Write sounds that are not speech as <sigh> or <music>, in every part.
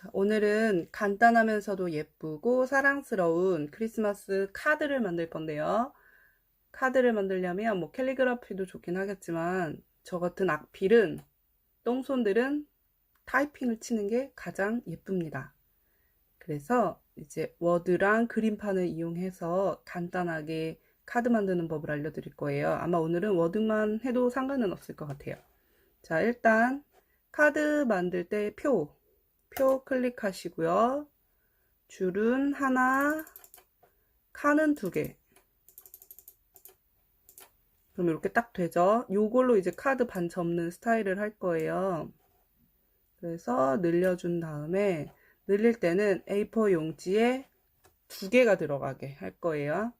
자, 오늘은 간단하면서도 예쁘고 사랑스러운 크리스마스 카드를 만들 건데요. 카드를 만들려면 뭐 캘리그라피도 좋긴 하겠지만 저 같은 악필은 똥손들은 타이핑을 치는 게 가장 예쁩니다. 그래서 이제 워드랑 그림판을 이용해서 간단하게 카드 만드는 법을 알려드릴 거예요. 아마 오늘은 워드만 해도 상관은 없을 것 같아요. 자, 일단 카드 만들 때 표, 표 클릭하시고요. 줄은 하나, 칸은 두 개. 그럼 이렇게 딱 되죠? 요걸로 이제 카드 반 접는 스타일을 할 거예요. 그래서 늘려준 다음에 늘릴 때는 A4 용지에 두 개가 들어가게 할 거예요.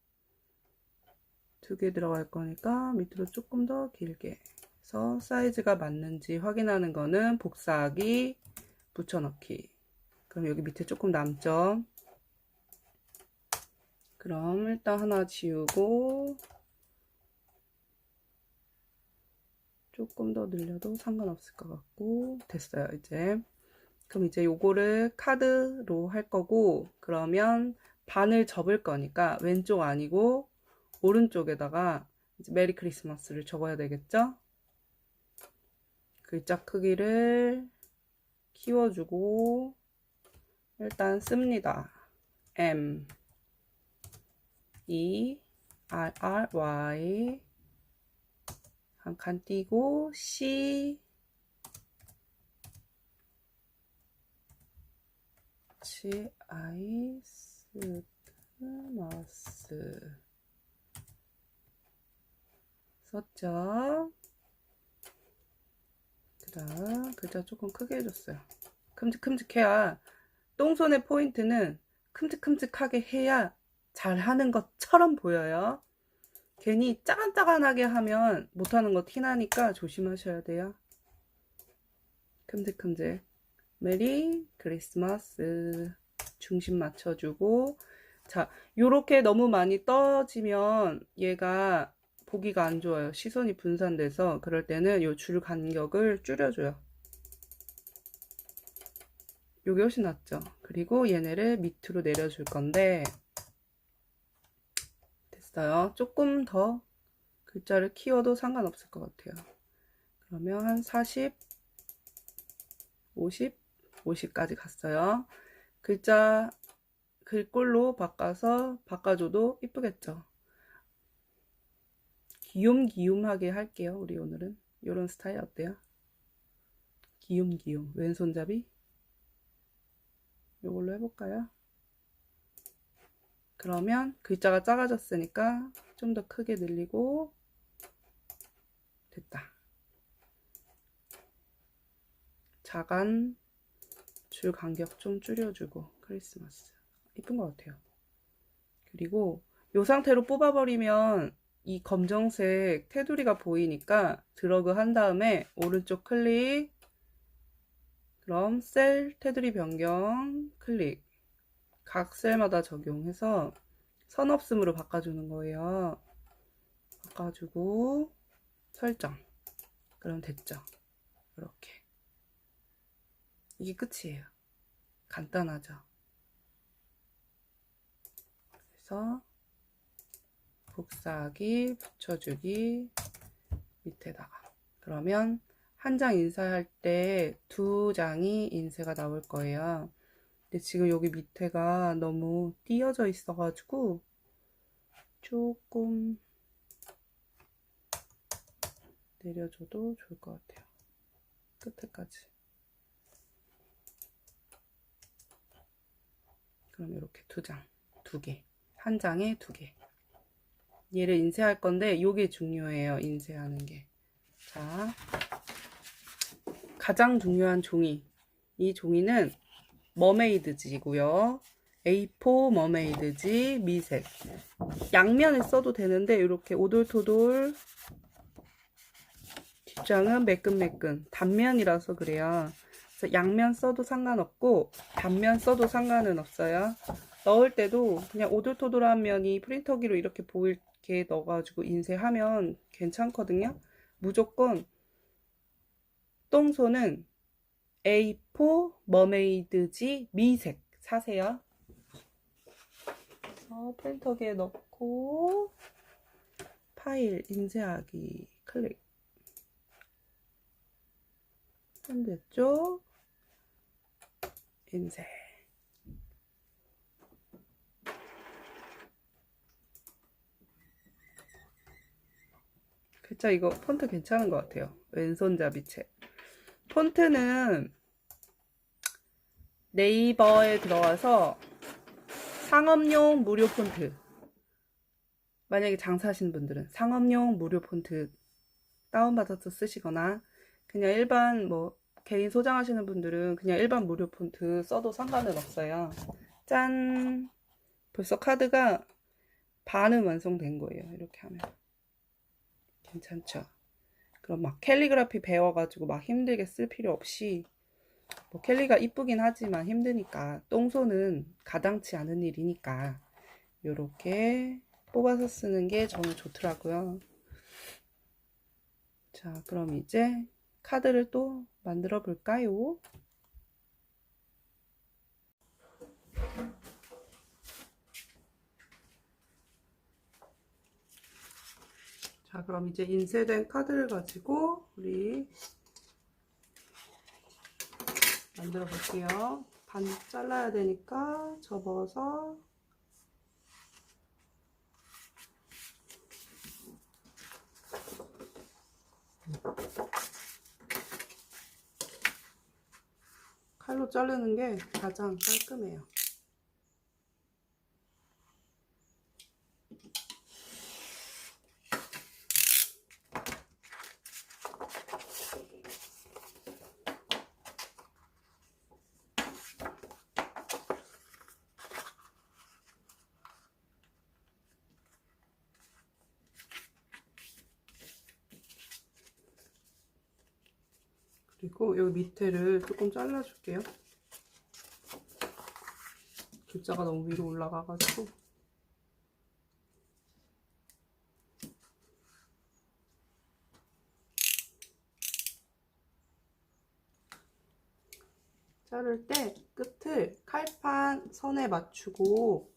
두 개 들어갈 거니까 밑으로 조금 더 길게 해서 사이즈가 맞는지 확인하는 거는 복사하기, 붙여넣기. 그럼 여기 밑에 조금 남죠? 그럼 일단 하나 지우고 조금 더 늘려도 상관없을 것 같고 됐어요 이제 그럼 이제 요거를 카드로 할 거고 그러면 반을 접을 거니까 왼쪽 아니고 오른쪽에다가 메리 크리스마스를 적어야 되겠죠 글자 크기를 키워주고 일단 씁니다. M E R R Y. 한 칸 띄고 C. C I S 마스 썼죠? 그다음 글자 조금 크게 해줬어요. 큼직큼직해야 똥손의 포인트는 큼직큼직하게 해야 잘하는 것처럼 보여요. 괜히 짜간짜간하게 하면 못하는 거 티나니까 조심하셔야 돼요. 큼직큼직. 메리 크리스마스. 중심 맞춰주고. 자, 요렇게 너무 많이 떠지면 얘가 보기가 안 좋아요. 시선이 분산돼서 그럴 때는 요줄 간격을 줄여줘요. 요게 훨씬 낫죠. 그리고 얘네를 밑으로 내려줄 건데 됐어요. 조금 더 글자를 키워도 상관없을 것 같아요. 그러면 한 40, 50, 50까지 갔어요. 글자 글꼴로 바꿔서 바꿔줘도 이쁘겠죠. 기욤기욤하게 할게요. 우리 오늘은 이런 스타일 어때요? 기욤기욤 왼손잡이 이걸로 해볼까요? 그러면 글자가 작아졌으니까 좀 더 크게 늘리고 됐다. 자간 줄 간격 좀 줄여주고 크리스마스 이쁜 것 같아요. 그리고 이 상태로 뽑아버리면 이 검정색 테두리가 보이니까 드러그 한 다음에 오른쪽 클릭 그럼 셀 테두리 변경 클릭 각 셀마다 적용해서 선 없음으로 바꿔주는 거예요. 바꿔주고 설정 그럼 됐죠. 이렇게 이게 끝이에요. 간단하죠. 그래서 복사하기, 붙여주기 밑에다가 그러면 한 장 인쇄할 때 두 장이 인쇄가 나올 거예요. 근데 지금 여기 밑에가 너무 띄어져 있어가지고 조금 내려줘도 좋을 것 같아요. 끝에까지. 그럼 이렇게 두 장, 두 개. 한 장에 두 개. 얘를 인쇄할 건데 이게 중요해요. 인쇄하는 게. 자, 가장 중요한 종이. 이 종이는 머메이드지고요. A4 머메이드지 미색. 양면에 써도 되는데 이렇게 오돌토돌 뒷장은 매끈매끈 단면이라서 그래요. 그래서 양면 써도 상관없고 단면 써도 상관은 없어요. 넣을 때도 그냥 오돌토돌한 면이 프린터기로 이렇게 보 이게 넣어가지고 인쇄하면 괜찮거든요. 무조건 똥손은 A4 머메이드지 미색 사세요. 그래서 프린터기에 넣고 파일 인쇄하기 클릭. 됐죠? 인쇄. 글자 이거 폰트 괜찮은 것 같아요. 왼손잡이 책. 폰트는 네이버에 들어가서 상업용 무료 폰트. 만약에 장사하시는 분들은 상업용 무료 폰트 다운받아서 쓰시거나 그냥 일반 뭐 개인 소장하시는 분들은 그냥 일반 무료 폰트 써도 상관은 없어요. 짠! 벌써 카드가 반은 완성된 거예요. 이렇게 하면. 괜찮죠? 그럼 막 캘리그라피 배워가지고 막 힘들게 쓸 필요 없이 뭐 캘리가 이쁘긴 하지만 힘드니까 똥손은 가당치 않은 일이니까 요렇게 뽑아서 쓰는 게 저는 좋더라고요. 자, 그럼 이제 카드를 또 만들어 볼까요? 자, 그럼 이제 인쇄된 카드를 가지고 우리 만들어 볼게요. 반 잘라야 되니까 접어서 칼로 자르는 게 가장 깔끔해요. 그리고 여기 밑에를 조금 잘라줄게요. 글자가 너무 위로 올라가가지고. 자를 때 끝을 칼판 선에 맞추고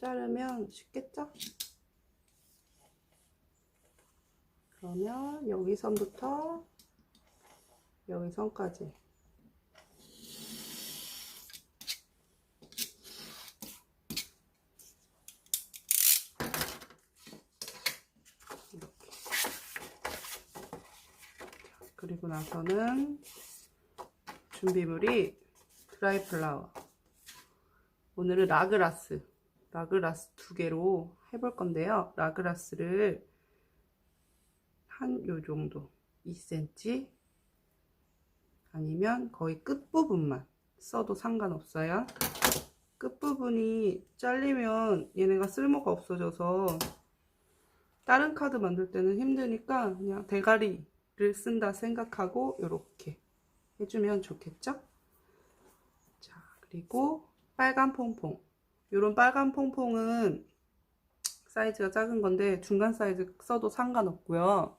자르면 쉽겠죠? 그러면 여기 선부터 여기 선까지. 그리고 나서는 준비물이 드라이 플라워. 오늘은 라그라스. 라그라스 두 개로 해볼 건데요. 라그라스를 한 요 정도 2cm 아니면 거의 끝부분만 써도 상관없어요. 끝부분이 잘리면 얘네가 쓸모가 없어져서 다른 카드 만들 때는 힘드니까 그냥 대가리를 쓴다 생각하고 이렇게 해주면 좋겠죠? 자, 그리고 빨간 퐁퐁. 이런 빨간 퐁퐁은 사이즈가 작은 건데 중간 사이즈 써도 상관없고요.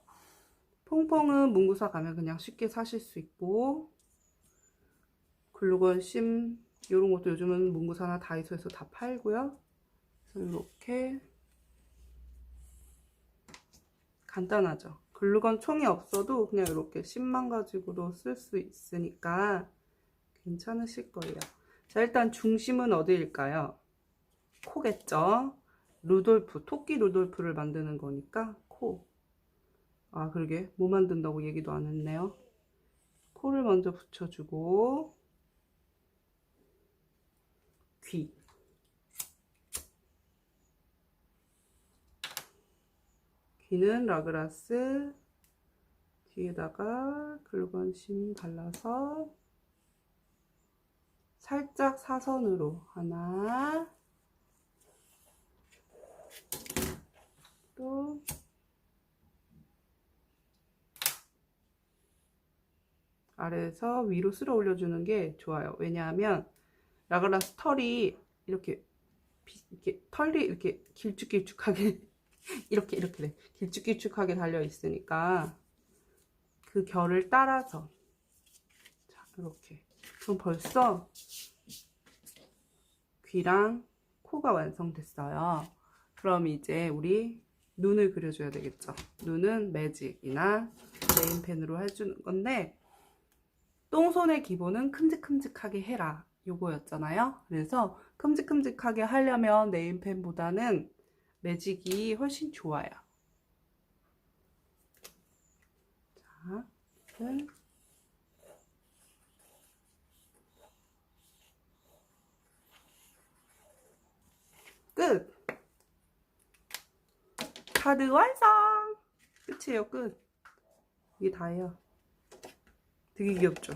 퐁퐁은 문구사 가면 그냥 쉽게 사실 수 있고 글루건 심 이런 것도 요즘은 문구사나 다이소에서 다 팔고요. 이렇게 간단하죠. 글루건 총이 없어도 그냥 이렇게 심만 가지고도 쓸 수 있으니까 괜찮으실 거예요. 자 일단 중심은 어디일까요? 코겠죠. 루돌프, 토끼 루돌프를 만드는 거니까 코. 아, 그러게. 뭐 만든다고 얘기도 안 했네요. 코를 먼저 붙여주고, 귀. 귀는 라그라스, 뒤에다가 글건심 발라서, 살짝 사선으로 하나, 또, 아래에서 위로 쓸어 올려주는 게 좋아요. 왜냐하면 라그라스 털이 이렇게 이렇게 털이 이렇게 길쭉길쭉하게 <laughs> 이렇게 이렇게 돼. 길쭉길쭉하게 달려 있으니까 그 결을 따라서 이렇게. 그럼 벌써 귀랑 코가 완성됐어요. 그럼 이제 우리 눈을 그려줘야 되겠죠. 눈은 매직이나 네임펜으로 해주는 건데 똥손의 기본은 큼직큼직하게 해라 요거였잖아요. 그래서 큼직큼직하게 하려면 네임펜보다는 매직이 훨씬 좋아요. 자, 끝. 끝! 카드 완성! 끝이에요, 끝. 이게 다예요. 되게 귀엽죠?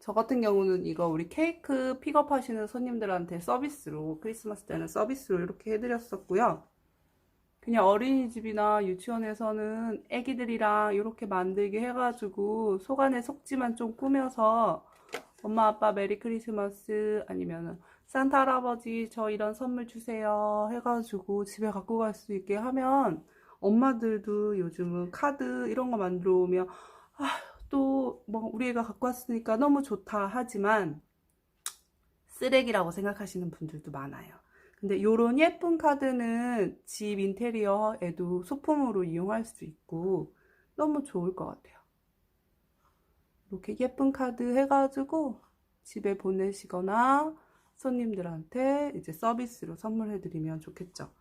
저 같은 경우는 이거 우리 케이크 픽업 하시는 손님들한테 서비스로, 크리스마스 때는 서비스로 이렇게 해드렸었고요. 그냥 어린이집이나 유치원에서는 애기들이랑 이렇게 만들게 해가지고 속 안에 속지만 좀 꾸며서 엄마 아빠 메리 크리스마스 아니면은 산타 할아버지 저 이런 선물 주세요 해가지고 집에 갖고 갈 수 있게 하면 엄마들도 요즘은 카드 이런 거 만들어 오면 또뭐 우리 애가 갖고 왔으니까 너무 좋다 하지만 쓰레기라고 생각하시는 분들도 많아요. 근데 요런 예쁜 카드는 집 인테리어에도 소품으로 이용할 수 있고 너무 좋을 것 같아요. 이렇게 예쁜 카드 해가지고 집에 보내시거나 손님들한테 이제 서비스로 선물해드리면 좋겠죠.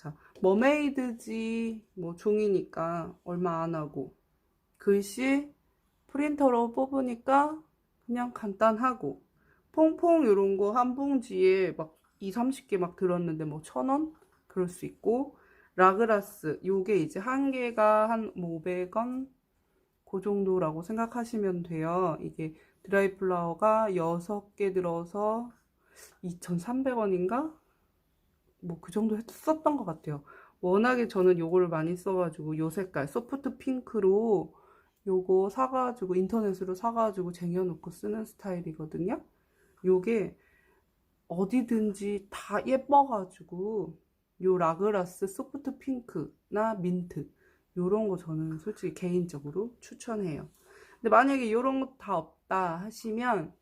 자, 머메이드지 뭐 종이니까 얼마 안 하고 글씨 프린터로 뽑으니까 그냥 간단하고 퐁퐁 이런 거 한 봉지에 막 2, 30개 막 들었는데 뭐 천 원? 그럴 수 있고 라그라스 요게 이제 한 개가 한 500원 그 정도라고 생각하시면 돼요. 이게 드라이 플라워가 6개 들어서 2,300원인가? 뭐 그 정도 썼던 것 같아요. 워낙에 저는 요거를 많이 써가지고 요 색깔 소프트 핑크로 요거 사가지고 인터넷으로 사가지고 쟁여놓고 쓰는 스타일이거든요. 요게 어디든지 다 예뻐가지고 요 라그라스 소프트 핑크나 민트 요런 거 저는 솔직히 개인적으로 추천해요. 근데 만약에 요런 거 다 없다 하시면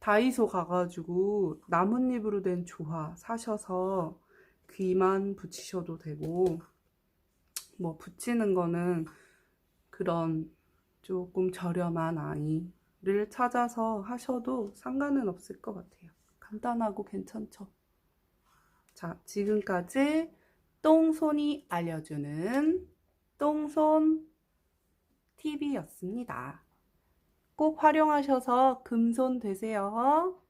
다이소 가가지고 나뭇잎으로 된 조화 사셔서 귀만 붙이셔도 되고 뭐 붙이는 거는 그런 조금 저렴한 아이를 찾아서 하셔도 상관은 없을 것 같아요. 간단하고 괜찮죠? 자, 지금까지 똥손이 알려주는 똥손 TV였습니다. 꼭 활용하셔서 금손 되세요.